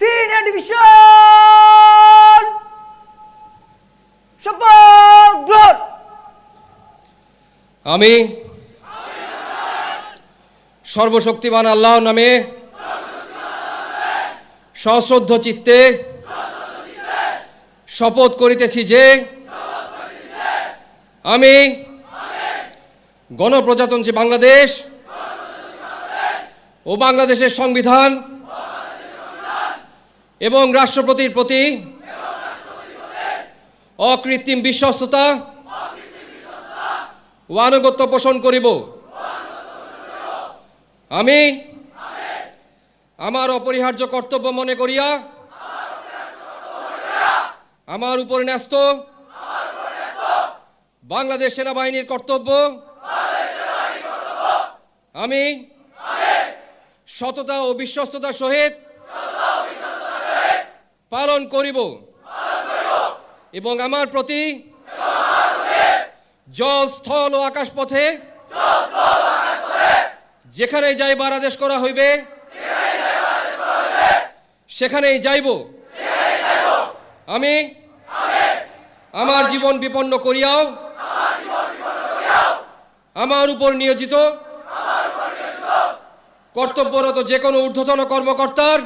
Senior division শপথ আমি সর্বশক্তিমান আল্লাহর নামে সশ্রদ্ধ চিত্তে শপথ করিতেছি যে আমি গণপ্রজাতন্ত্রী বাংলাদেশ ও বাংলাদেশের সংবিধান এবং রাষ্ট্রপতির প্রতি অকৃত্রিম বিশ্বস্ততা ও আনুগত্য পোষণ করিব। আমি আমার অপরিহার্য কর্তব্য মনে করিয়া আমার উপর ন্যস্ত বাংলাদেশ সেনাবাহিনীর কর্তব্য। আমি সততা ও বিশ্বস্ততার সহিত পালন করিব। এবং আমার প্রতি জল, স্থল ও আকাশ পথে যেখানে যাইবার আদেশ করা হইবে, সেখানেই যাইব। আমি আমার জীবন বিপন্ন করিয়াও আমার উপর নিয়োজিত কর্তব্যরত যে কোনো ঊর্ধ্বতন কর্মকর্তার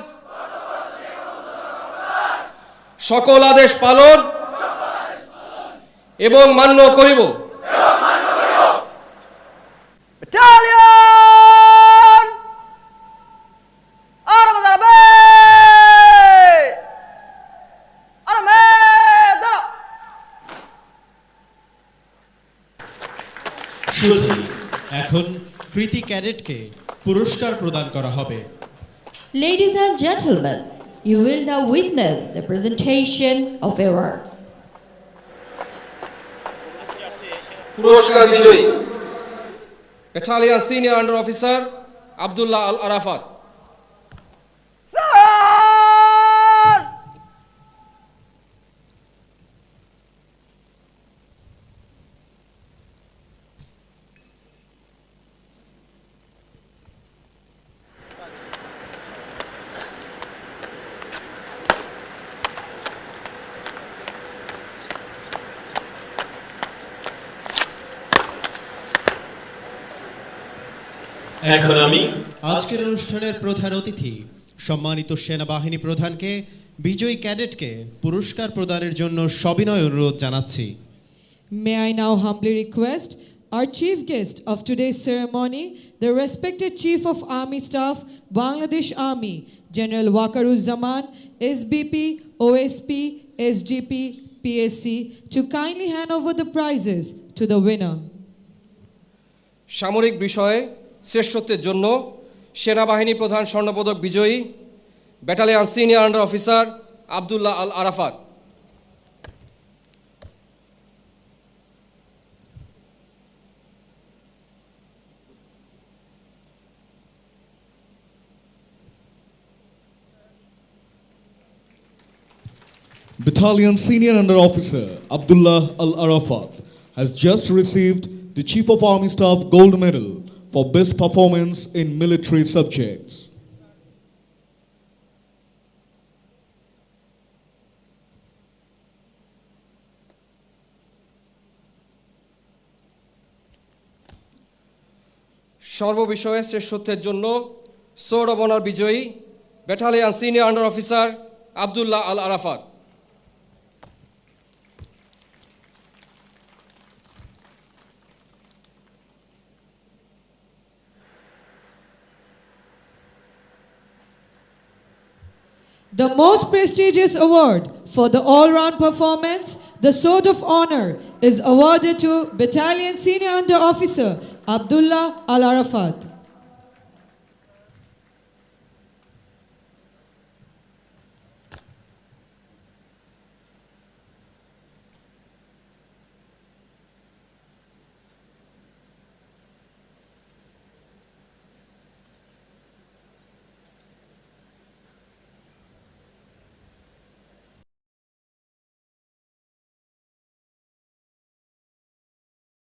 সকল আদেশ পালন এবং মান্য করিব। এখন কৃতি ক্যাডেটকে পুরস্কার প্রদান করা হবে। Ladies and gentlemen, you will now witness the presentation of awards. পুরস্কার বিজয়ী battalion senior under officer Abdullah Al Arafat এখন আমি আজকের অনুষ্ঠানের প্রধান অতিথি সম্মানিত সেনাবাহিনী প্রধানকে বিজয়ী ক্যাডেটকে পুরস্কার প্রদানের জন্য সবিনয় অনুরোধ জানাচ্ছি May I now humbly request our chief guest of today's ceremony, the respected Chief of Army Staff, Bangladesh Army, General Wakaruzaman, SBP, OSP, SGP, PSC, to kindly hand over the prizes to the winner. সামরিক বিষয়ে শ্রেষ্ঠত্বের জন্য সেনাবাহিনী প্রধান স্বর্ণপদক বিজয়ী battalion senior under officer Abdullah Al Arafat Battalion Senior Under Officer Abdullah Al Arafat has just received the Chief of Army Staff Gold Medal for Best Performance in Military Subjects. সর্ববিষয়ে শ্রেষ্ঠত্বের জন্য সোর্ড অব অনার বিজয়ী battalion senior under officer Abdullah Al Arafat The most prestigious award for the all-round performance, the Sword of Honor, is awarded to Battalion Senior Under Officer Abdullah Al Arafat.